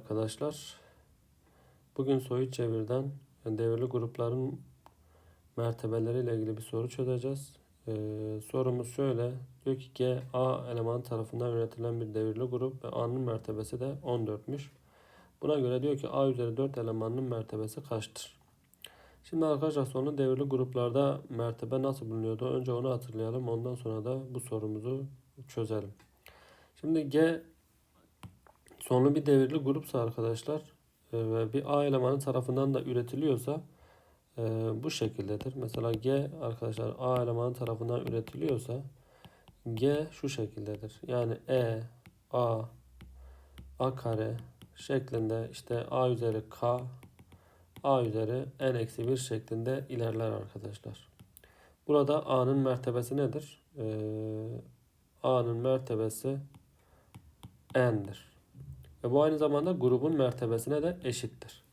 arkadaşlar. Bugün soyu çevirden devirli grupların mertebeleriyle ilgili bir soru çözeceğiz. Ee, sorumuz şöyle. Diyor ki G A eleman tarafından üretilen bir devirli grup ve A'nın mertebesi de 14'müş. Buna göre diyor ki A üzeri 4 elemanının mertebesi kaçtır? Şimdi arkadaşlar sonra devirli gruplarda mertebe nasıl bulunuyordu? Önce onu hatırlayalım. Ondan sonra da bu sorumuzu çözelim. Şimdi G sonlu bir devirli grupsa arkadaşlar e, ve bir A elemanı tarafından da üretiliyorsa e, bu şekildedir. Mesela G arkadaşlar A elemanı tarafından üretiliyorsa G şu şekildedir. Yani E, A, A kare şeklinde işte A üzeri K, A üzeri N eksi 1 şeklinde ilerler arkadaşlar. Burada A'nın mertebesi nedir? Ee, A'nın mertebesi N'dir. Ve bu aynı zamanda grubun mertebesine de eşittir.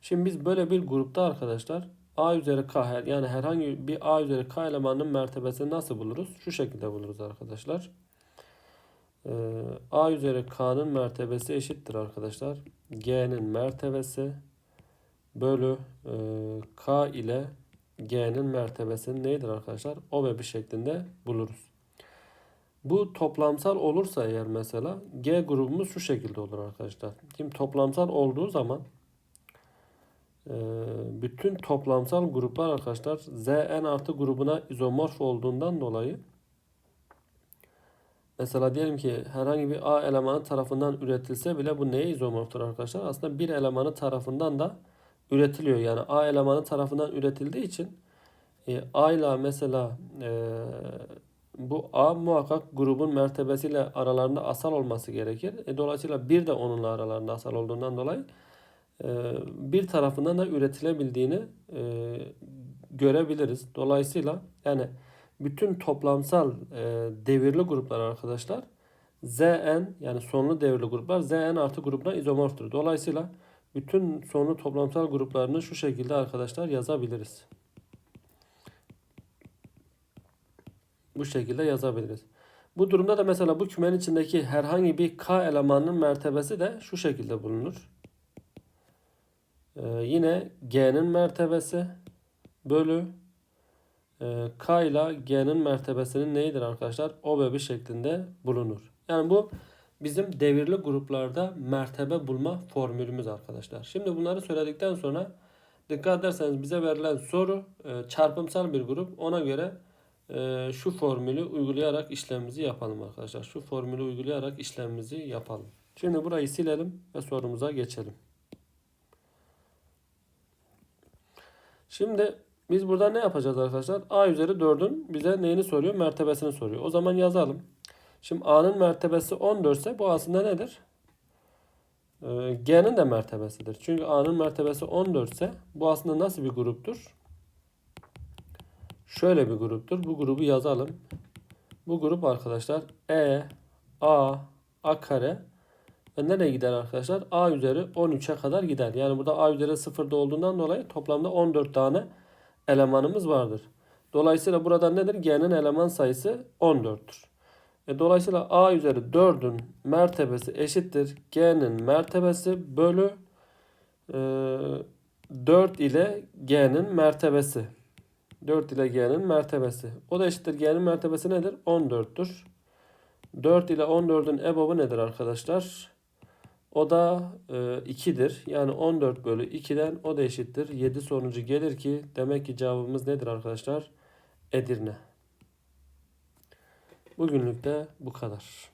Şimdi biz böyle bir grupta arkadaşlar A üzeri K yani herhangi bir A üzeri K elemanının mertebesini nasıl buluruz? Şu şekilde buluruz arkadaşlar. Ee, A üzeri K'nın mertebesi eşittir arkadaşlar. G'nin mertebesi bölü e, K ile G'nin mertebesini neydir arkadaşlar? O ve bir şeklinde buluruz. Bu toplamsal olursa eğer mesela G grubumuz şu şekilde olur arkadaşlar. Şimdi toplamsal olduğu zaman e, bütün toplamsal gruplar arkadaşlar Zn artı grubuna izomorf olduğundan dolayı mesela diyelim ki herhangi bir A elemanı tarafından üretilse bile bu neye izomorftur arkadaşlar? Aslında bir elemanı tarafından da üretiliyor. Yani A elemanı tarafından üretildiği için e, A ile mesela e, bu A muhakkak grubun mertebesiyle aralarında asal olması gerekir. E, dolayısıyla bir de onunla aralarında asal olduğundan dolayı e, bir tarafından da üretilebildiğini e, görebiliriz. Dolayısıyla yani bütün toplamsal e, devirli gruplar arkadaşlar Zn yani sonlu devirli gruplar Zn artı grubuna izomorftur. Dolayısıyla bütün sonlu toplamsal gruplarını şu şekilde arkadaşlar yazabiliriz. Bu şekilde yazabiliriz. Bu durumda da mesela bu kümenin içindeki herhangi bir k elemanının mertebesi de şu şekilde bulunur. Ee, yine g'nin mertebesi bölü e, k ile g'nin mertebesinin neyidir arkadaşlar? O bir şeklinde bulunur. Yani bu bizim devirli gruplarda mertebe bulma formülümüz arkadaşlar. Şimdi bunları söyledikten sonra dikkat ederseniz bize verilen soru e, çarpımsal bir grup. Ona göre e, şu formülü uygulayarak işlemimizi yapalım arkadaşlar. Şu formülü uygulayarak işlemimizi yapalım. Şimdi burayı silelim ve sorumuza geçelim. Şimdi biz burada ne yapacağız arkadaşlar? A üzeri 4'ün bize neyini soruyor? Mertebesini soruyor. O zaman yazalım. Şimdi A'nın mertebesi 14 ise bu aslında nedir? Ee, G'nin de mertebesidir. Çünkü A'nın mertebesi 14 ise bu aslında nasıl bir gruptur? Şöyle bir gruptur. Bu grubu yazalım. Bu grup arkadaşlar E, A, A kare ve nereye gider arkadaşlar? A üzeri 13'e kadar gider. Yani burada A üzeri 0'da olduğundan dolayı toplamda 14 tane elemanımız vardır. Dolayısıyla burada nedir? G'nin eleman sayısı 14'tür. E, dolayısıyla A üzeri 4'ün mertebesi eşittir. G'nin mertebesi bölü e, 4 ile G'nin mertebesi. 4 ile G'nin mertebesi. O da eşittir. G'nin mertebesi nedir? 14'tür. 4 ile 14'ün ebobı nedir arkadaşlar? O da e, 2'dir. Yani 14 bölü 2'den o da eşittir. 7 sonucu gelir ki demek ki cevabımız nedir arkadaşlar? Edirne. Bugünlük de bu kadar.